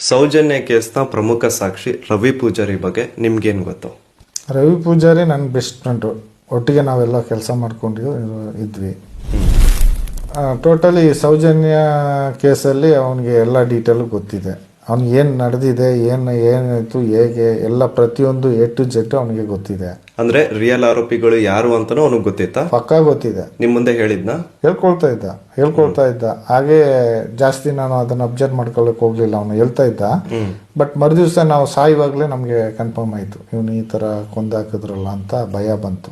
ಸೌಜನ್ಯ ಕೇಸ್ನ ಪ್ರಮುಖ ಸಾಕ್ಷಿ ರವಿ ಪೂಜಾರಿ ಬಗ್ಗೆ ನಿಮ್ಗೇನು ಗೊತ್ತು? ರವಿ ಪೂಜಾರಿ ನನ್ನ ಬೆಸ್ಟ್ ಫ್ರೆಂಡು. ಒಟ್ಟಿಗೆ ನಾವೆಲ್ಲ ಕೆಲಸ ಮಾಡ್ಕೊಂಡು ಇದ್ವಿ. ಟೋಟಲಿ ಸೌಜನ್ಯ ಕೇಸಲ್ಲಿ ಅವನಿಗೆ ಎಲ್ಲ ಡೀಟೇಲು ಗೊತ್ತಿದೆ. ಅವ್ನಿಗೆ ಏನು ನಡೆದಿದೆ ಏನು ಏನಾಯಿತು ಹೇಗೆ ಎಲ್ಲ ಪ್ರತಿಯೊಂದು ಎ ಟು ಜೆಡ್ ಅವನಿಗೆ ಗೊತ್ತಿದೆ. ಅಂದ್ರೆ ರಿಯಲ್ ಆರೋಪಿಗಳು ಯಾರು ಅಂತಾನೂ ಅವನಿಗೆ ಗೊತ್ತಿತ್ತಾ? ಪಕ್ಕಾ ಗೊತ್ತಿದೆ. ನಿಮ್ ಮುಂದೆ ಹೇಳಿದ್ನ? ಹೇಳ್ಕೊಳ್ತಾ ಇದ್ದ ಹೇಳ್ಕೊಳ್ತಾ ಇದ್ದ. ಹಾಗೆ ಜಾಸ್ತಿ ನಾನು ಅದನ್ನ ಅಬ್ಸರ್ವ್ ಮಾಡ್ಕೊಳ್ಳೋಕೆ ಹೋಗ್ಲಿಲ್ಲ ಅವನು ಹೇಳ್ತಾ ಇದ್ದ. ಬಟ್ ಮರುದಿವ್ಸ ನಾವು ಸಾಯುವಾಗಲೇ ನಮಗೆ ಕನ್ಫರ್ಮ್ ಆಯಿತು. ಇವನು ಈ ಥರ ಕೊಂದಾಕಿದ್ರಲ್ಲ ಅಂತ ಭಯ ಬಂತು.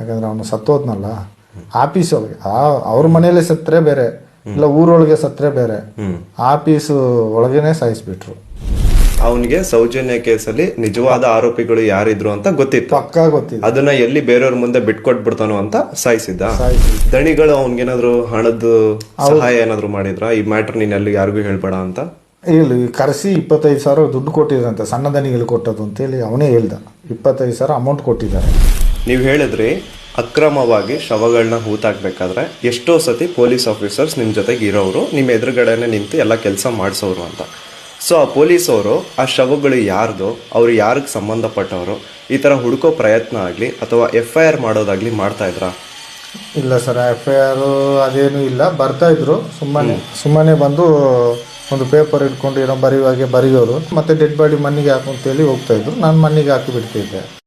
ಯಾಕಂದ್ರೆ ಅವನು ಸತ್ತೋದ್ನಲ್ಲ. ಆಫೀಸ್ ಅವ್ರಿಗೆ ಆ ಅವ್ರ ಮನೇಲೆ ಸತ್ತರೆ ಬೇರೆ. ಇಲ್ಲ ಊರೊಳಗೆ ಸತ್ತರೆ ಬೇರೆ. ಆಫೀಸ್ ಒಳಗೇನೆ ಸಾಯಿಸ್ಬಿಟ್ರು. ಅವನಿಗೆ ಸೌಜನ್ಯ ಕೇಸಲ್ಲಿ ನಿಜವಾದ ಆರೋಪಿಗಳು ಯಾರಿದ್ರು ಅಂತ ಗೊತ್ತಿತ್ತು. ಪಕ್ಕಾ ಗೊತ್ತಿತ್ತು ಅದನ್ನ ಎಲ್ಲಿ ಬೇರೆಯವ್ರ ಮುಂದೆ ಬಿಟ್ಕೊಟ್ಬಿಡ್ತಾನೋ ಅಂತ ಸಾಯಿಸಿದ್ದ. ಸಾಯಿಸಿ ದಣಿಗಳು ಅವನಿಗೇನಾದ್ರು ಹಣದ ಸಹಾಯ ಏನಾದ್ರು ಮಾಡಿದ್ರ? ಈ ಮ್ಯಾಟರ್ ನೀನ್ ಎಲ್ಲಿ ಯಾರಿಗೂ ಹೇಳ್ಬೇಡ ಅಂತ? ಇಲ್ಲಿ ಕರೆಸಿ ಇಪ್ಪತ್ತೈದು ಸಾವಿರ ದುಡ್ಡು ಕೊಟ್ಟಿದ್ರಂತೆ ಸಣ್ಣ ದನಿಗಳು ಕೊಟ್ಟದ್ದು ಅಂತೇಳಿ ಅವನೇ ಹೇಳ್ದ. ಇಪ್ಪತ್ತೈದು ಸಾವಿರ ಅಮೌಂಟ್ ಕೊಟ್ಟಿದ್ದಾರೆ. ನೀವು ಹೇಳಿದ್ರಿ ಅಕ್ರಮವಾಗಿ ಶವಗಳನ್ನ ಹೂತಾಕ್ಬೇಕಾದ್ರೆ ಎಷ್ಟೋ ಸತಿ ಪೊಲೀಸ್ ಆಫೀಸರ್ಸ್ ನಿಮ್ಮ ಜೊತೆಗೆ ಇರೋರು ನಿಮ್ಮ ಎದುರುಗಡೆನೆ ನಿಂತು ಎಲ್ಲ ಕೆಲಸ ಮಾಡಿಸೋರು ಅಂತ. ಸೊ ಆ ಪೊಲೀಸವರು ಆ ಶವಗಳು ಯಾರ್ದು ಅವ್ರು ಯಾರಿಗೆ ಸಂಬಂಧಪಟ್ಟವರು ಈ ಥರ ಹುಡುಕೋ ಪ್ರಯತ್ನ ಆಗಲಿ ಅಥವಾ ಎಫ್ ಐ ಆರ್ ಮಾಡೋದಾಗಲಿ ಮಾಡ್ತಾ ಇದ್ರಾ? ಇಲ್ಲ ಸರ್ ಎಫ್ ಐ ಆರ್ ಅದೇನು ಇಲ್ಲ. ಬರ್ತಾ ಇದ್ರು. ಸುಮ್ಮನೆ ಸುಮ್ಮನೆ ಬಂದು ಒಂದು ಪೇಪರ್ ಇಟ್ಕೊಂಡು ಏನೋ ಬರೆಯುವಾಗೆ ಬರೆಯೋರು. ಮತ್ತೆ ಡೆಡ್ ಬಾಡಿ ಮಣ್ಣಿಗೆ ಹಾಕು ಅಂತೇಳಿ ಹೋಗ್ತಾ ಇದ್ರು. ನಾನು ಮಣ್ಣಿಗೆ ಹಾಕಿ ಬಿಡ್ತಿದ್ದೆ.